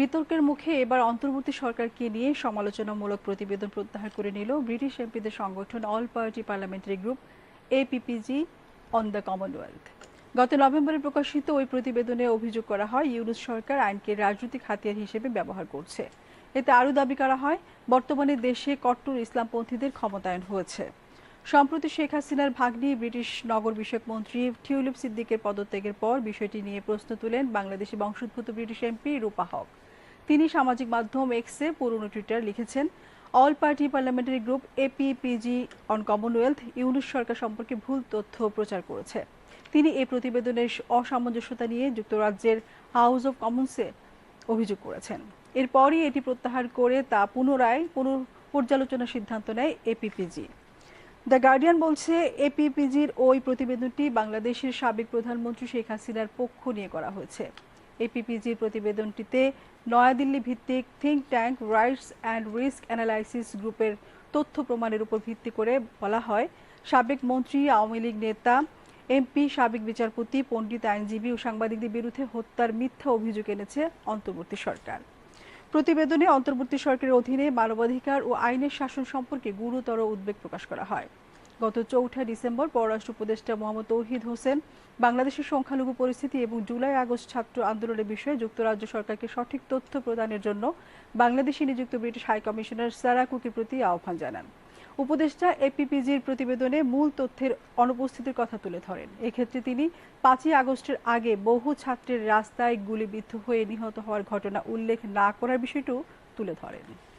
বিতর্কের মুখে এবার অন্তর্বর্তী সরকারকে নিয়ে সমালোচনামূলক প্রতিবেদন প্রত্যাহার করে নিল ব্রিটিশ এমপিদের সংগঠন all party parliamentary group APPG on the Commonwealth. গত নভেম্বরে প্রকাশিত ওই প্রতিবেদনে অভিযোগ করা হয়, ইউনুস সরকার আইনকে রাজনৈতিক হাতিয়ার হিসেবে ব্যবহার করছে। এতে আরও দাবি করা হয়, বর্তমানে দেশে কট্টর ইসলামপন্থীদের ক্ষমতায়ন হয়েছে। সম্প্রতি শেখ হাসিনার ভাগ্নি ব্রিটিশ নগর বিষয়ক মন্ত্রী টিউলিপ সিদ্দিকের পদত্যাগের পর বিষয়টি নিয়ে প্রশ্ন তুলেন বাংলাদেশি বংশোদ্ভূত ব্রিটিশ এমপি রূপা হক। তিনি সামাজিক মাধ্যম এক্সে পুরনো টুইটার লিখেছেন। All party parliamentary group APPG on Commonwealth Yunus সরকার সম্পর্কে ভুল তথ্য প্রচার করেছে। তিনি এই প্রতিবেদনের অসামঞ্জস্যতা নিয়ে যুক্তরাজ্যের হাউস অব কমন্সে অভিযোগ করেছেন। এরপরই এটি প্রত্যাহার করে তা পুনরায় পুনঃপর্যালোচনার সিদ্ধান্ত নেয় এপিপিজি দ্য গার্ডিয়ান বলছে এপিপিজির ওই প্রতিবেদনটি বাংলাদেশের সাবেক প্রধানমন্ত্রী শেখ হাসিনার পক্ষ নিয়ে করা হয়েছে। এপিপিজির প্রতিবেদনটিতে নয়াদিল্লি ভিত্তিক think tank rights and risk analysis গ্রুপের তথ্য প্রমাণের উপর ভিত্তি করে বলা হয়। সাবেক মন্ত্রী, আওয়ামী লীগ নেতা এমপি সাবেক বিচারপতি, পণ্ডিত আইনজীবী ও সাংবাদিকদের বিরুদ্ধে হত্যার মিথ্যা অভিযোগ এনেছে অন্তর্বর্তী সরকার। প্রতিবেদনে অন্তর্বর্তী সরকারের অধীনে মানবাধিকার ও আইনের শাসন সম্পর্কে গুরুতর উদ্বেগ প্রকাশ করা হয়। গত চৌঠা ডিসেম্বর পররাষ্ট্র উপদেষ্টা মোহাম্মদ তৌহিদ হোসেন বাংলাদেশের সংখ্যালঘু পরিস্থিতি এবং জুলাই আগস্ট ছাত্র আন্দোলনের বিষয়ে যুক্তরাজ্য সরকারকে সঠিক তথ্য প্রদানের জন্য বাংলাদেশে নিযুক্ত ব্রিটিশ হাই কমিশনার সারা কুকির প্রতি আহ্বান জানান। উপদেষ্টা এপিপিজির প্রতিবেদনে মূল তথ্যের অনুপস্থিতির কথা তুলে ধরেন। এক্ষেত্রে তিনি পাঁচই আগস্টের আগে বহু ছাত্রের রাস্তায় গুলিবিদ্ধ হয়ে নিহত হওয়ার ঘটনা উল্লেখ না করার বিষয়টিও তুলে ধরেন।